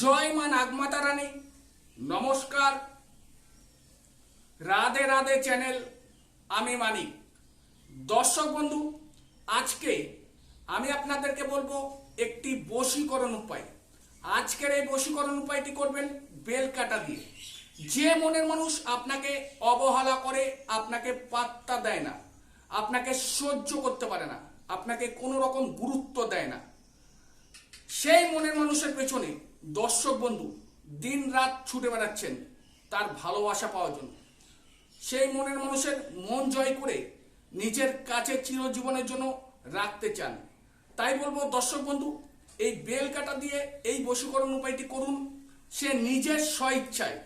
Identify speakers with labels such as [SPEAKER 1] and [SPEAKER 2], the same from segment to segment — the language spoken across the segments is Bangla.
[SPEAKER 1] জয় মা নাগমাতা রানী। নমস্কার। রাধে রাধে চ্যানেল, আমি মানিক। দর্শক বন্ধু, আজকে আমি আপনাদেরকে বলব একটি বশীকরণ উপায়। আজকের এই বশীকরণ উপায়টি করবেন বেল কাটা দিয়ে। যে মনের মানুষ আপনাকে অবহেলা করে, আপনাকে পাত্তা দেয় না, আপনাকে সহ্য করতে পারে না, আপনাকে কোনো রকম গুরুত্ব দেয় না, সেই মনের মানুষের পেছনে দর্শক বন্ধু দিন রাত ছুটে বেড়াচ্ছেন তার ভালোবাসা পাওয়ার জন্য। সেই মনের মানুষের মন জয় করে নিজের কাছে চিরজীবনের জন্য রাখতে চান। তাই বলব, দর্শক বন্ধু, এই বেল কাটা দিয়ে এই বশীকরণ উপায়টি করুন। সে নিজের স্বইচ্ছায়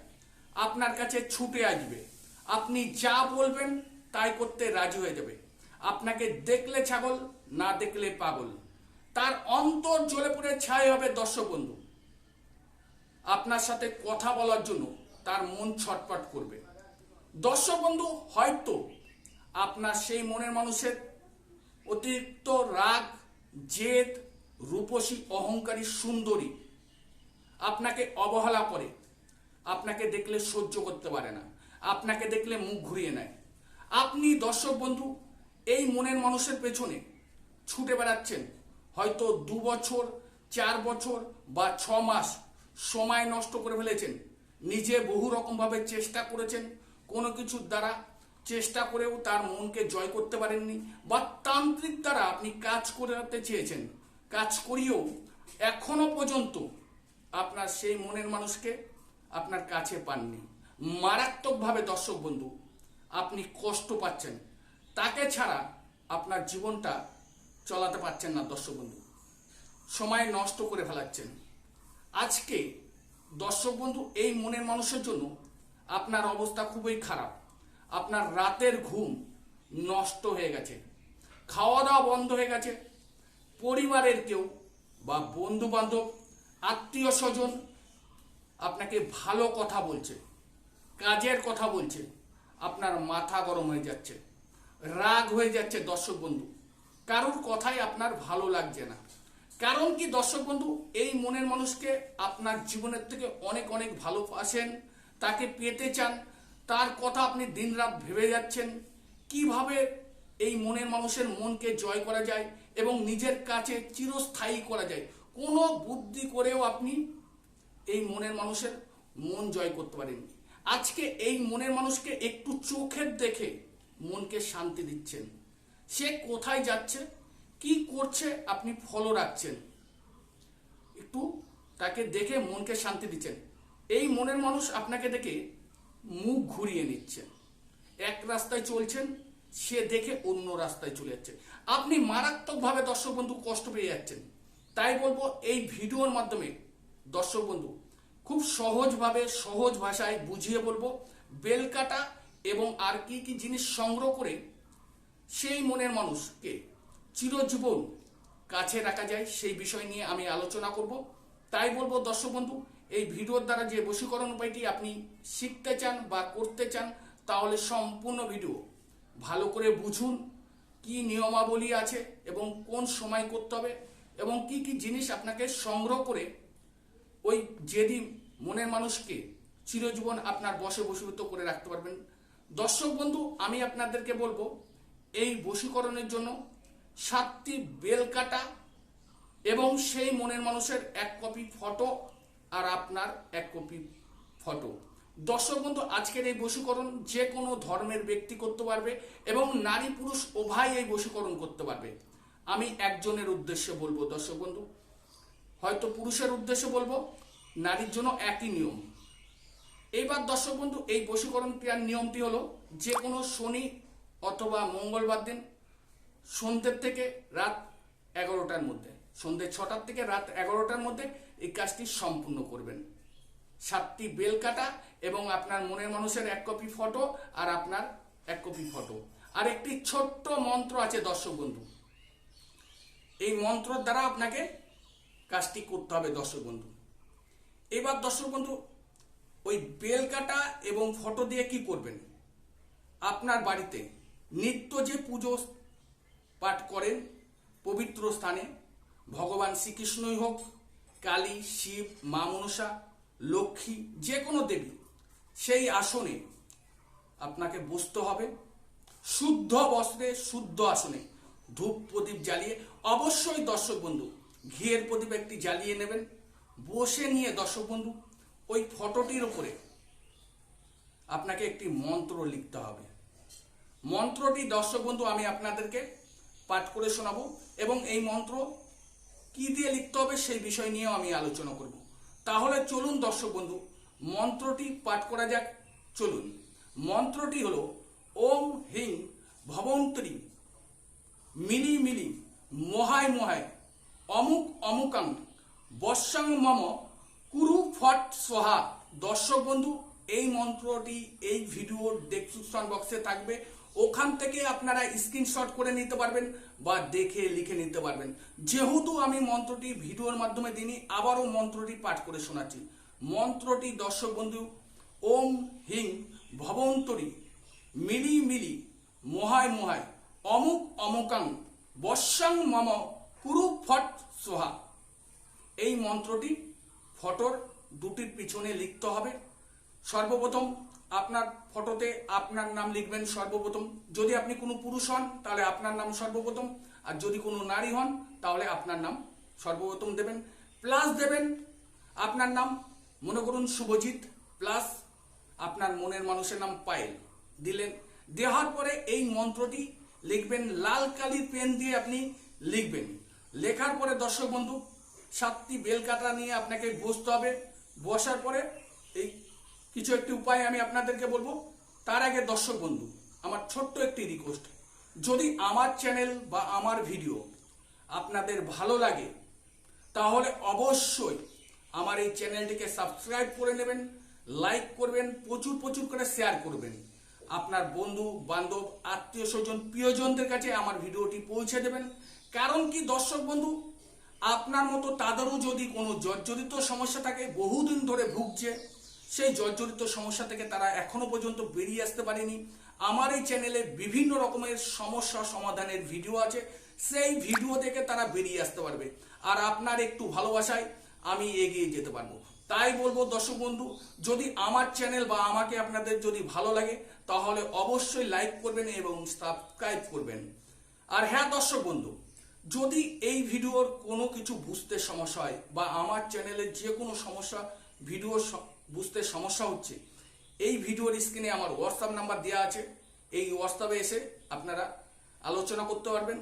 [SPEAKER 1] আপনার কাছে ছুটে আসবে। আপনি যা বলবেন তাই করতে রাজি হয়ে যাবে। আপনাকে দেখলে ছাগল, না দেখলে পাগল। তার অন্তর জ্বলে পড়ে ছাই হবে দর্শক বন্ধু। আপনার সাথে কথা বলার জন্য তার মন ছটপট করবে। দর্শক বন্ধু, হয়তো আপনার সেই মনের মানুষের অতিরিক্ত রাগ, জেদ, রূপসী, অহংকারী, সুন্দরী আপনাকে অবহেলা করে। আপনাকে দেখলে সহ্য করতে পারে না। আপনাকে দেখলে মুখ ঘুরিয়ে নেয়। আপনি দর্শক বন্ধু, এই মনের মানুষের পেছনে ছুটে বেড়াচ্ছেন। হয়তো দু বছর, চার বছর বা ছ মাস সময় নষ্ট করে ফেলেছেন। নিজে বহু রকমভাবে চেষ্টা করেছেন। কোনো কিছুর দ্বারা চেষ্টা করেও তার মনকে জয় করতে পারেননি বা তান্ত্রিক দ্বারা আপনি কাজ করাতে চেয়েছেন। কাজ করিয়েও এখনও পর্যন্ত আপনার সেই মনের মানুষকে আপনার কাছে পাননি। মারাত্মকভাবে দর্শক বন্ধু, আপনি কষ্ট পাচ্ছেন। তাকে ছাড়া আপনার জীবনটা চলাতে পারছেন না দর্শক বন্ধু। সময় নষ্ট করে ফেলাচ্ছেন। আজকে দর্শক বন্ধু, এই মনের মানুষের জন্য আপনার অবস্থা খুবই খারাপ। আপনার রাতের ঘুম নষ্ট হয়ে গেছে। খাওয়া দাওয়া বন্ধ হয়ে গেছে। পরিবারের কেউ বা বন্ধু বান্ধব আত্মীয় স্বজন আপনাকে ভালো কথা বলছে, কাজের কথা বলছে, আপনার মাথা গরম হয়ে যাচ্ছে, রাগ হয়ে যাচ্ছে দর্শক বন্ধু। কারোর কথাই আপনার ভালো লাগছে না। কারণ কি, দর্শক বন্ধু, এই মনের মানুষকে আপনার জীবনের থেকে অনেক অনেক ভালোবাসেন তাকে পেতে চান, তার কথা আপনি দিনরাত ভেবে যাচ্ছেন, কীভাবে এই মনের মানুষের মনকে জয় করা যায় এবং নিজের কাছে চিরস্থায়ী করা যায়? কোনো বুদ্ধি করেও আপনি এই মনের মানুষের মন জয় করতে পারেননি। আজকে এই মনের মানুষকে একটু চোখের দেখে মনকে শান্তি দিচ্ছেন। সে কোথায় যাচ্ছে? কি করছে আপনি ফলো রাখছেন? একটু তাকে দেখে মনকে শান্তি দিচ্ছেন। এই মনের মানুষ আপনাকে দেখে মুখ ঘুরিয়ে নিচ্ছে। এক রাস্তায় চলছেন, সে দেখে অন্য রাস্তায় চলে যাচ্ছে। আপনি মারাত্মকভাবে দর্শক বন্ধু কষ্ট পেয়ে যাচ্ছেন। তাই বলব, এই ভিডিওর মাধ্যমে দর্শক বন্ধু, খুব সহজভাবে সহজ ভাষায় বুঝিয়ে বলব, বেল কাটা এবং আর কি কি জিনিস সংগ্রহ করে সেই মনের মানুষকে চিরজীবন কাছে রাখা যায়, সেই বিষয় নিয়ে আমি আলোচনা করব। তাই বলব, দর্শক বন্ধু, এই ভিডিওর দ্বারা যে বশীকরণ উপায়টি আপনি শিখতে চান বা করতে চান, তাহলে সম্পূর্ণ ভিডিও ভালো করে বুঝুন, কি নিয়মাবলী আছে এবং কোন সময় করতে হবে এবং কি কি জিনিস আপনাকে সংগ্রহ করে ওই যেদিন মনের মানুষকে চিরজীবন আপনার বসে বসীভূত করে রাখতে পারবেন। দর্শক বন্ধু, আমি আপনাদেরকে বলব, এই বশীকরণের জন্য সাতটি বেল কাটা এবং সেই মনের মানুষের এক কপি ফটো আর আপনার এক কপি ফটো। দর্শক বন্ধু, আজকের এই বশীকরণ যে কোনো ধর্মের ব্যক্তি করতে পারবে এবং নারী পুরুষ উভয় এই বশীকরণ করতে পারবে। আমি একজনের উদ্দেশ্যে বলব, দর্শক বন্ধু, হয়তো পুরুষের উদ্দেশ্যে বলব, নারীর জন্য একই নিয়ম। এইবার দর্শক বন্ধু, এই বশীকরণ ক্রিয়ার নিয়মটি হলো যে কোনো শনি অথবা মঙ্গলবার দিন সন্ধ্যের থেকে রাত এগারোটার মধ্যে। সন্ধ্যে ছটার থেকে রাত এগারোটার মধ্যে এই কাজটি সম্পূর্ণ করবেন। সাতটি বেল কাটা এবং আপনার মনের মানুষের এক কপি ফটো আর আপনার এক কপি ফটো। আর একটি ছোট্ট মন্ত্র আছে, দর্শক বন্ধু। এই মন্ত্রর দ্বারা আপনাকে কাজটি করতে হবে, দর্শক বন্ধু। এবার দর্শক বন্ধু, ওই বেল কাটা এবং ফটো দিয়ে কি করবেন? আপনার বাড়িতে নিত্য যে পুজো পাঠ করেন পবিত্র স্থানে। ভগবান শ্রীকৃষ্ণই হোক, কালী, শিব, মা মনসা, লক্ষ্মী যে কোনো দেবী, সেই আসনে আপনাকে বসতে হবে। শুদ্ধ বস্ত্রে, শুদ্ধ আসনে ধূপ প্রদীপ জ্বালিয়ে অবশ্যই দর্শক বন্ধু, ঘিয়ের প্রদীপ একটি জ্বালিয়ে নেবেন। বসে নিয়ে দর্শক বন্ধু, ওই ফটোটির উপরে আপনাকে একটি মন্ত্র লিখতে হবে। মন্ত্রটি দর্শক বন্ধু আমি আপনাদেরকে পাঠ করে শোনাবো এবং এই মন্ত্র কি দিয়ে লিখতে হবে সেই বিষয় নিয়েও আমি আলোচনা করব। তাহলে চলুন দর্শক বন্ধু, মন্ত্রটি পাঠ করা যাক। চলুন, মন্ত্রটি হলো ওম হিং ভবন্তরী মিলি মিলি মহায় মহায় অমুক অমুকাং বর্ষাং মম কুরু ফট সোহা। দর্শক বন্ধু, এই মন্ত্রটি এই ভিডিওর ডেসক্রিপশন বক্সে থাকবে। ওখান থেকে আপনারা স্ক্রিনশট করে নিতে পারবেন বা দেখে, লিখে নিতে পারবেন। যেহেতু আমি মন্ত্রটি ভিডিওর মাধ্যমে দিইনি, আবারও মন্ত্রটি পাঠ করে শোনাচ্ছি। মন্ত্রটি, দর্শক বন্ধু, ওম হিং ভবন্তরী, মিলি মিলি, মহায় মহায়, অমুক অমুকাং বর্ষাং মম কুরু ফট সোহা। এই মন্ত্রটি ফটোর দুটির পিছনে লিখতে হবে। সর্বপ্রথম আপনার ফটোতে আপনার নাম লিখবেন সর্বপ্রথম। যদি আপনি কোনো পুরুষ হন, তাহলে আপনার নাম সর্বপ্রথম। আর যদি কোনো নারী হন, তাহলে আপনার নাম সর্বপ্রথম দেবেন। প্লাস দেবেন আপনার নাম, মনে করুন শুভজিৎ, প্লাস আপনার মনের মানুষের নাম পায়েল। দিলেন। দেওয়ার পরে এই মন্ত্রটি লিখবেন, লাল কালির পেন দিয়ে আপনি লিখবেন। লেখার পরে দর্শক বন্ধু, সাতটি বেলকাটা নিয়ে আপনাকে বসতে হবে। বসার পরে এই কিছু একটি উপায় আমি আপনাদেরকে বলব। তার আগে দর্শক বন্ধু, আমার ছোট্ট একটি রিকোয়েস্ট যদি আমার চ্যানেল বা আমার ভিডিও আপনাদের ভালো লাগে, তাহলে অবশ্যই আমার এই চ্যানেলটিকে সাবস্ক্রাইব করে নেবেন লাইক করবেন, প্রচুর প্রচুর করে শেয়ার করবেন। আপনার বন্ধু, বান্ধব, আত্মীয় স্বজন, প্রিয়জনদের কাছে আমার ভিডিওটি পৌঁছে দেবেন। কারণ কি দর্শক বন্ধু, আপনার মতো তাদেরও যদি কোনো জর্জরিত সমস্যা থাকে, বহুদিন ধরে ভুগছে সেই জর্জরিত সমস্যা থেকে তারা এখনও পর্যন্ত বেরিয়ে আসতে পারেনি। আমার এই চ্যানেলে বিভিন্ন রকমের সমস্যা সমাধানের ভিডিও আছে, সেই ভিডিও থেকে তারা বেরিয়ে আসতে পারবে। আর আপনার একটু ভালোবাসায় আমি এগিয়ে যেতে পারব। তাই বলব, দর্শক বন্ধু, যদি আমার চ্যানেল বা আমাকে আপনাদের যদি ভালো লাগে, তাহলে অবশ্যই লাইক করবেন এবং সাবস্ক্রাইব করবেন। আর হ্যাঁ দর্শক বন্ধু, যদি এই ভিডিওর কোনো কিছু বুঝতে সমস্যা হয় বা আমার চ্যানেলের যে কোনো সমস্যা ভিডিও বুঝতে সমস্যা হচ্ছে। এই ভিডিওর স্ক্রিনে আমার হোয়াটসঅ্যাপ নাম্বার দেওয়া আছে। এই হোয়াটসঅ্যাপে এসে আপনারা আলোচনা করতে পারবেন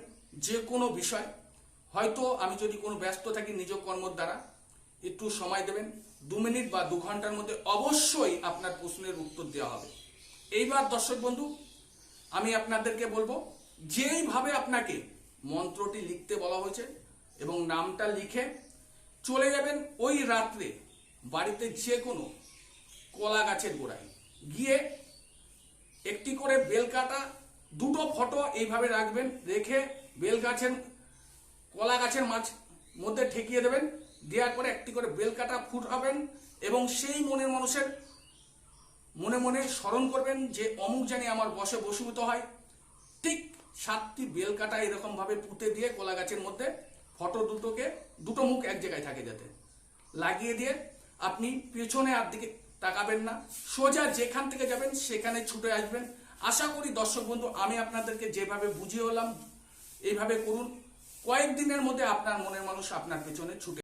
[SPEAKER 1] যে কোনো বিষয়। হয়তো আমি যদি কোনো ব্যস্ত থাকি নিজ কর্মর দ্বারা, একটু সময় দেবেন, দু মিনিট বা দু ঘণ্টার মধ্যে অবশ্যই আপনার প্রশ্নের উত্তর দেওয়া হবে। এইবার দর্শক বন্ধু, আমি আপনাদেরকে বলব, যেইভাবে আপনাকে মন্ত্রটি লিখতে বলা হয়েছে এবং নামটা লিখে চলে যাবেন ওই রাত্রে বাড়িতে যে কোনো কলা গাছের গোড়ায়। গিয়ে একটি করে বেল কাটা, দুটো ফটো এইভাবে রাখবেন, রেখে বেল গাছের, কলা গাছের মাছ মধ্যে ঠেকিয়ে দেবেন, দেওয়ার পরে একটি করে বেল কাটা ফুটাবেন এবং সেই মনের মানুষের মনে মনে স্মরণ করবেন যে অমুক জানি আমার বসে বসীভূত হয়। ঠিক সাতটি বেল কাটা এরকম পুঁতে দিয়ে কলা গাছের মধ্যে ফটো দুটোকে, দুটো মুখ এক জায়গায় থাকে যাতে। লাগিয়ে দিয়ে আপনি পেছনে আর দিকে তাকাবেন না। সোজা যেখান থেকে যাবেন, সেখানে ছুটে আসবেন। আশা করি দর্শক বন্ধু, আমি আপনাদেরকে যেভাবে বুঝিয়ে হলাম, এইভাবে করুন। কয়েকদিনের মধ্যে আপনার মনের মানুষ আপনার পেছনে ছুটে